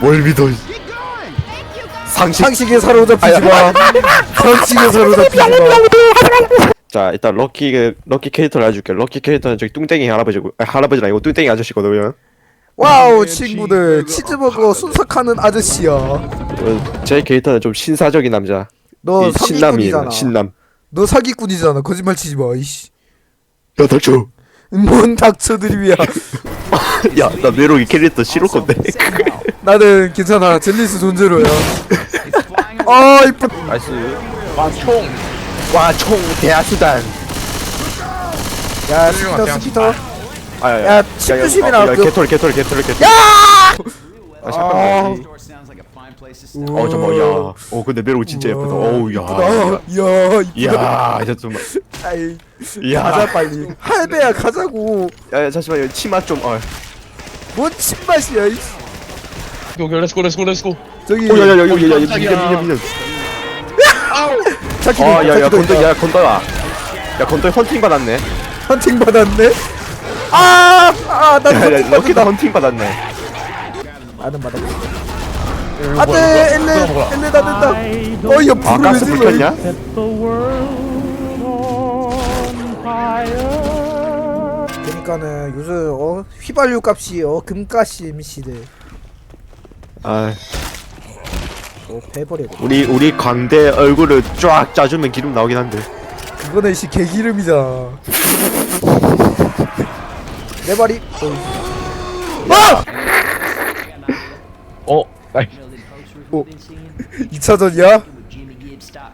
뭘 믿어 상식 상식에 사로잡히지 마. 상식에 사로잡히지 마. 자 일단 럭키 럭키 캐릭터를 알려줄게 럭키 캐릭터는 저기 뚱땡이 할아버지고 아, 할아버지는 아니고 뚱땡이 아저씨거든요 와우 친구들 치즈버거 순삭하는 아저씨야. 어, 제 캐릭터는 좀 신사적인 남자 너 이 사기꾼이잖아. 신남 너 사기꾼이잖아. 거짓말 치지 마. 이씨. 야 닥쳐 뭔 닥쳐드립이야. 야 나 메롱이 캐릭터 싫을 건데 나는 괜찮아. 젤리스 존재로야. 아 이쁜. 나이스 와총 와총 대하수단 야 스피터 스피터. 아야 야, 칩 조심해라, 야, 그- 개털 개털 개털 개털 야! 아 아. 잠깐만 어 잠깐만 야어 근데 메롱 진짜 예쁘다 어우 야 야, 야, 이쁘다. 야 이제 좀 아이, 야. 가자 빨리. 할배야 가자고. 야, 야 잠시만요 치마 좀 어. 뭔 침맛이야. 이 오케이 렛츠고 렛츠고 렛츠고 저기. 오, 야, 야, 야, 이거, 야, 야, 깜짝이야. 미녀, 미녀, 미녀. 자기. 아, 야, 야, 건더, 야, 건더야. 야, 건더 헌팅 받았네. 헌팅 받았네. 아, 아, 나 야, 야, 헌팅 럭키다 받았다. 헌팅 받았네. 나는. 안돼, 엘레, 엘레 나 된다. 어, 야, 아, 불을 가스 왜? 켰냐? 그러니까는 요즘 어 휘발유 값이 어 금가심 시대. 아, 어 배버려. 우리, 우리 광대 얼굴을 쫙 짜주면 기름 나오긴 한데. 그거는 씨 개기름이잖아. 내 발이. 어, 어 아이 2차전이야?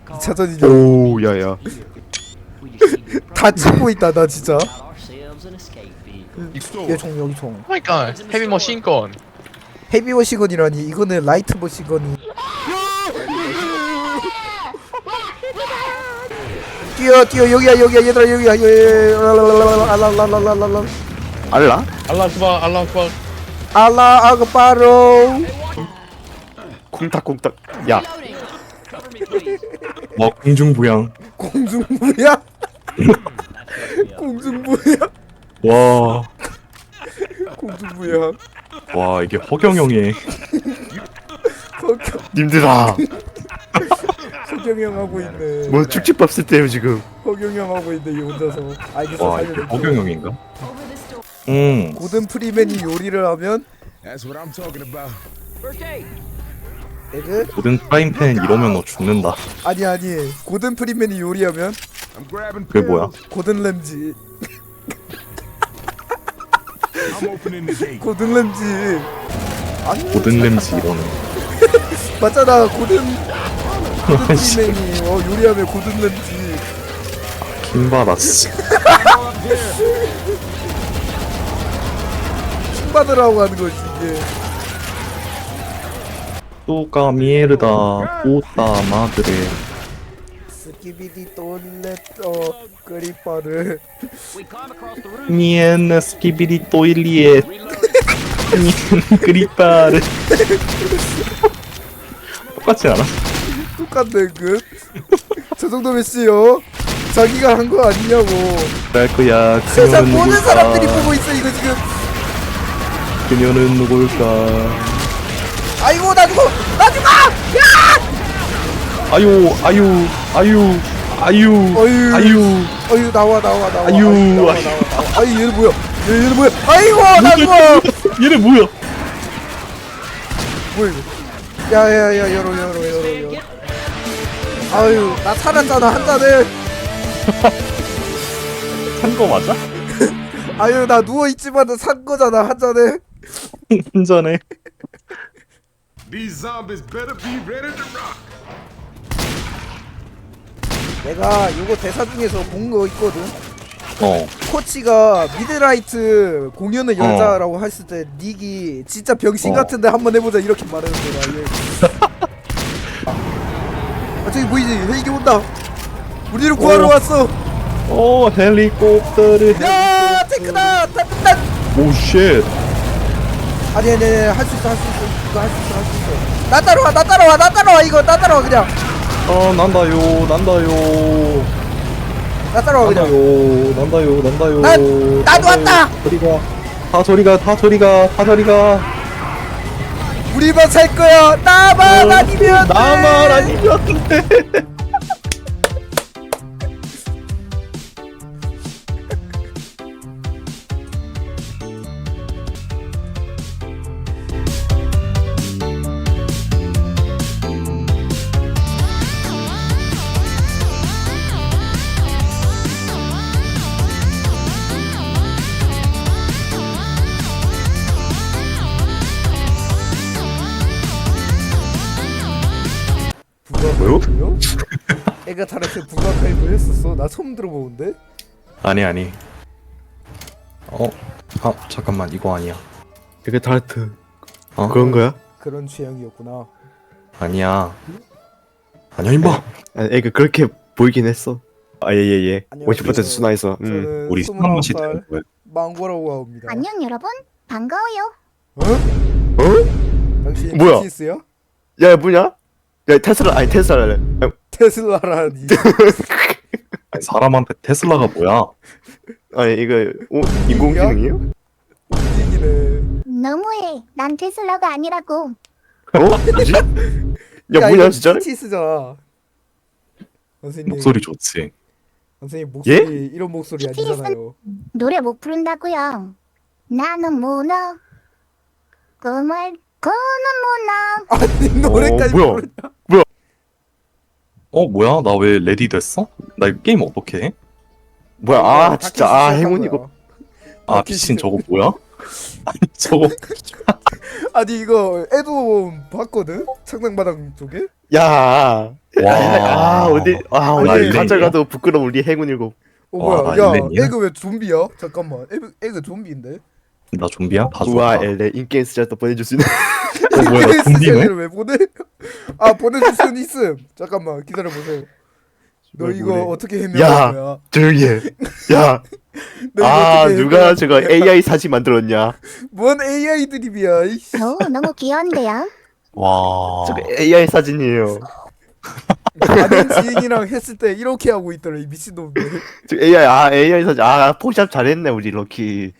2차전이냐? 오, 야, 야. 다 찍고 있다 나 진짜. 그 여기 총 여기 총. 마이 그러니까 갓 헤비 머신건. 헤비 워시건이라니 이거는 라이트 워시건이. 뛰어 뛰어 여기야 여기야 얘들아 여기야 여기야 알라? 알라 수박 알라 수박 알라 아그바로. 콩닥콩닥. 야 뭐 공중부양. 공중부양 공중부양 와, 공중부야. 와 이게 허경영의 허경. 님들아. 허경영 하고 있네. 뭐 축집밥 쓸 때요, 지금. 허경영 하고 있네 이 혼자서. 알겠어 와 이게 허경영인가? 음, 고든 프리맨이 요리를 하면? That's what I'm talking about. 에그? 모든 프라임팬 이러면 너 죽는다. 아니 아니. 고든 프리맨이 요리하면? I'm grabbing 그게 뭐야? 고든 램지 I'm opening the gate. 고든 램지 아니 모든 램지 이러는. 맞잖아 고든 고든 프리맨이 어 요리하면 고든 램지 킹바라스. 킹받으라고 하는 거지 이게 또가 미에르다 오따 마드레. 어 그리파를 니엔 스키비리 또일리에. 니엔 그리파르. 똑같지 않아? 똑같네 그 저 정도면 씨요 자기가 한 거 아니냐고 할 거야. 세상 그녀는 모든 누굴까? 사람들이 보고 있어 이거 지금 그녀는 누굴까? 아이고 나 죽어 나 죽어 아유, 아유, 아유, 아유. 아유. 어유 나와 나와 나와 아유, 아유 나와 아유. 나와 나와 아유 얘는 뭐야 얘, 얘는 뭐야 아이고 나 죽어 얘네 뭐야? 뭐야 이거 야야야 열어 열어 열어 열어 아유 나 살았잖아 한 잔을 산거 맞아? 아유 나 누워 있지만 산 거잖아 한 잔을 운전해. These zombies better be ready to rock. 내가 요거 대사 중에서 본 거 있거든 어. 코치가 미드라이트 공연을 열자라고 했을 때 닉이 진짜 병신 어. 같은데 한번 해보자 이렇게 말하는 거야 얘. 아 저기 보이지 헬기 온다 우리를 구하러 어. 왔어 오 헬리콥터를. 야 테크다 탈탄 오 쉣. 아니 아니 아니 할수 있어 할 수 있어 이거 할 수 있어 할 수 있어 나 따라와 나 따라와 나 따라와 이거 나 따라와 그냥 어 난다요 난다요 나 따라와 그냥 난다요 난다요 난다요. 난- 나도. 왔다! 저리가 다 저리가 다 저리가 다 저리가. 우리만 살 거야 나만 아니면 돼. 나만 아니면 돼. 애가 다르게 부가가이브 했었어 나 처음 들어보는데 아니 아니. 어, 아 잠깐만 이거 아니야. 이게 다르트 어? 그런 거야? 그런 취향이었구나 아니야. 아니야 임마. 아, 애가 그렇게 보이긴 했어 아 예 예예 안녕하세요. 50% 순화해서 음. 저는 우리 순한 맛이 29살 되는 거야. 망고라고 합니다 안녕 여러분 반가워요 어? 어? 당신 뭐야? 야 뭐냐? 야 테슬라 아니 테슬라래 아, 테슬라라니 아니, 사람한테 테슬라가 뭐야? 아니 이거 오, 인공지능이에요? 움직이네 너무해 난 테슬라가 아니라고 어? 뭐지? 야 뭐냐 진짜? 선생님 목소리 좋지. 선생님 목소리 예? 이런 목소리? 아니잖아요 노래 못 부른다고요 나는 문어 꿈을 꾸는 문어 아니 노래까지 뭐야? 부르냐 어 뭐야? 나 왜 레디 됐어? 나 이거 게임 어떻게 해? 뭐야 아 진짜 아 행운 이거 거야. 아 미친. 저거 뭐야? 아니 저거 아니 이거 애도 봤거든? 창당바닥 쪽에? 야 와. 아 어디 아나 어디 일레이야? 가져가도 부끄러운 우리 행운 일곱 어 와, 뭐야 나야 일레이야? 애가 왜 좀비야? 잠깐만 애가, 애가 좀비인데? 나 좀비야? 다 우와. 엘레 인게임 스자도 보내줄 수 있는 어 뭐야 나? SSL을 왜 보내? 아 보내줄 수는 있음 잠깐만 기다려 보세요 너 이거 뭐래. 어떻게 야. 해명할 거야? 조용히 해 야 너 이거 아 어떻게 누가 해명할 저거 거야? AI 사진 만들었냐 뭔 AI 드립이야 이씨. 오 너무 귀여운데요 와. 저거 AI 사진이에요 아는 지인이랑 했을 때 이렇게 하고 있더라 이 미친놈들 저 AI 아 AI 사진 아 포샵 잘했네 우리 럭키